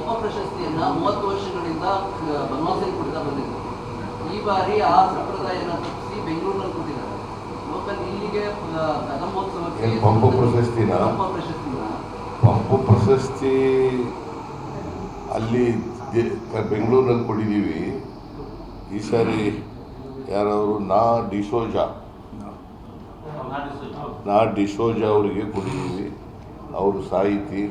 ಪಂಪ ಪ್ರಶಸ್ತಿಯನ್ನ ಮೂವತ್ತು ವರ್ಷಗಳಿಂದ ಬನವಾಸಲ್ಲಿ ಕೊಡ್ತಾ ಬಂದಿದ್ರು. ಈ ಬಾರಿ ಆ ಸಂಪ್ರದಾಯನ ತಪ್ಪಿಸಿ ಬೆಂಗಳೂರಿನಲ್ಲಿ ಕೊಟ್ಟಿದ್ದಾರೆ ಲೋಕಲ್ ಇಲ್ಲಿಗೆ ಕದಂಬೋತ್ಸವಕ್ಕೆ ಪಂಪ ಪ್ರಶಸ್ತಿನಾ? ಪಂಪ ಪ್ರಶಸ್ತಿನ? ಪಂಪು ಪ್ರಶಸ್ತಿ ಅಲ್ಲಿ ಬೆಂಗಳೂರಲ್ಲಿ ಕೊಟ್ಟಿದ್ದೀವಿ. ಈ ಸಾರಿ ಯಾರವರು ನಾ ಡಿಸೋಜಾ ನಾ ಡಿಸೋಜಾ ಅವರಿಗೆ ಕೊಟ್ಟಿದ್ದೀವಿ. ಅವರು ಸಾಹಿತಿ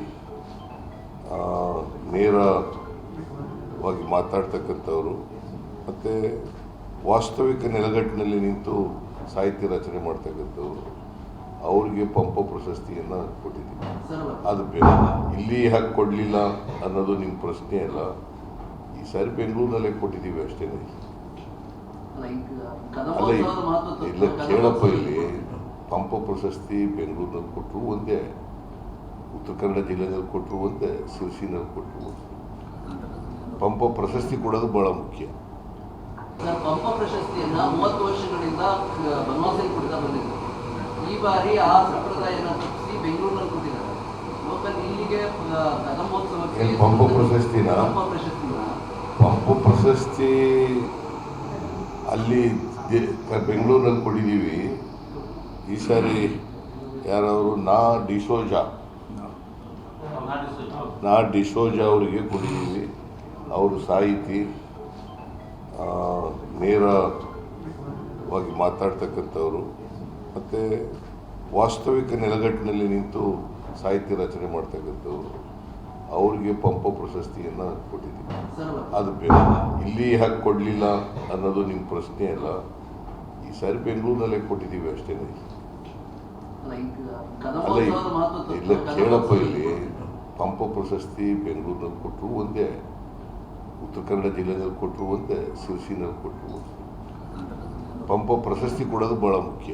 ನೇರವಾಗಿ ಮಾತಾಡ್ತಕ್ಕಂಥವರು ಮತ್ತು ವಾಸ್ತವಿಕ ನೆಲಗಟ್ಟಿನಲ್ಲಿ ನಿಂತು ಸಾಹಿತ್ಯ ರಚನೆ ಮಾಡ್ತಕ್ಕಂಥವ್ರು ಅವರಿಗೆ ಪಂಪ ಪ್ರಶಸ್ತಿಯನ್ನು ಕೊಟ್ಟಿದ್ದೀವಿ. ಅದು ಇಲ್ಲಿ ಯಾಕೆ ಕೊಡಲಿಲ್ಲ ಅನ್ನೋದು ನಿಮ್ಮ ಪ್ರಶ್ನೆ ಅಲ್ಲ. ಈ ಸಾರಿ ಬೆಂಗಳೂರಿನಲ್ಲೇ ಕೊಟ್ಟಿದ್ದೀವಿ ಅಷ್ಟೇ. ಅಲ್ಲ ಇಲ್ಲ ಕೇಳಪ್ಪ ಇಲ್ಲಿ. ಪಂಪ ಪ್ರಶಸ್ತಿ ಬೆಂಗಳೂರಿನಲ್ಲಿ ಕೊಟ್ಟರು ಒಂದೇ. ಉತ್ತರ ಕನ್ನಡ ಜಿಲ್ಲೆನಲ್ಲಿ ಕೊಟ್ಟರು ಒಂದೇ ಶಿರ್ಸಿನಲ್ಲಿ ಕೊಟ್ಟರು. ಒಂದೇ ಪಂಪ ಪ್ರಶಸ್ತಿ ಕೊಡೋದು ಭಾಳ ಮುಖ್ಯ. ಪಂಪ ಪ್ರಶಸ್ತಿಯನ್ನ ಮೂವತ್ತು ವರ್ಷಗಳಿಂದ ಬನವಾಸಲ್ಲಿ ಕೊಡ್ತಾ ಈ ಬಾರಿ ಆ ಸಂಪ್ರದಾಯನ ತಪ್ಪಿಸಿ ಬೆಂಗಳೂರಿನಲ್ಲಿ ಕೊಟ್ಟಿದ್ದಾರೆ. ಇಲ್ಲಿಗೆ ಕದಂಬೋತ್ಸವಕ್ಕೆ ಪಂಪ ಪ್ರಶಸ್ತಿನ? ಪಂಪ ಪ್ರಶಸ್ತಿನ? ಪಂಪು ಪ್ರಶಸ್ತಿ ಅಲ್ಲಿ ಬೆಂಗಳೂರಿನಲ್ಲಿ ಕೊಟ್ಟಿದ್ದೀವಿ. ಈ ಸಾರಿ ಯಾರಾದರೂ ನಾ ಡಿಸೋಜಾ ನಾ ಡಿಸೋಜ ಅವರಿಗೆ ಕೊಟ್ಟಿದ್ದೀವಿ ಅವರು ಸಾಹಿತಿ ನೇರವಾಗಿ ಮಾತಾಡ್ತಕ್ಕಂಥವ್ರು. ಮತ್ತು ವಾಸ್ತವಿಕ ನೆಲಗಟ್ಟಿನಲ್ಲಿ ನಿಂತು ಸಾಹಿತ್ಯ ರಚನೆ ಮಾಡ್ತಕ್ಕಂಥವ್ರು. ಅವರಿಗೆ ಪಂಪ ಪ್ರಶಸ್ತಿಯನ್ನು ಕೊಟ್ಟಿದ್ದೀವಿ ಅದು ಬೇರೆ ಇಲ್ಲಿ ಯಾಕೆ ಕೊಡಲಿಲ್ಲ ಅನ್ನೋದು ನಿಮ್ಮ ಪ್ರಶ್ನೆ ಅಲ್ಲ. ಈ ಸಾರಿ ಬೆಂಗಳೂರಿನಲ್ಲೇ ಕೊಟ್ಟಿದ್ದೀವಿ ಅಷ್ಟೇ ಅಲ್ಲ ಇಲ್ಲ ಕೇಳಪ್ಪ ಇಲ್ಲಿ. ಪಂಪ ಪ್ರಶಸ್ತಿ ಬೆಂಗಳೂರಿನಲ್ಲಿ ಕೊಟ್ಟರು ಒಂದೇ ಉತ್ತರ ಕನ್ನಡ ಜಿಲ್ಲೆನಲ್ಲಿ ಕೊಟ್ಟರು ಒಂದೇ ಶಿರ್ಸಿನಲ್ಲಿ ಕೊಟ್ಟರು. ಒಂದೇ ಪಂಪ ಪ್ರಶಸ್ತಿ ಕೊಡೋದು ಭಾಳ ಮುಖ್ಯ.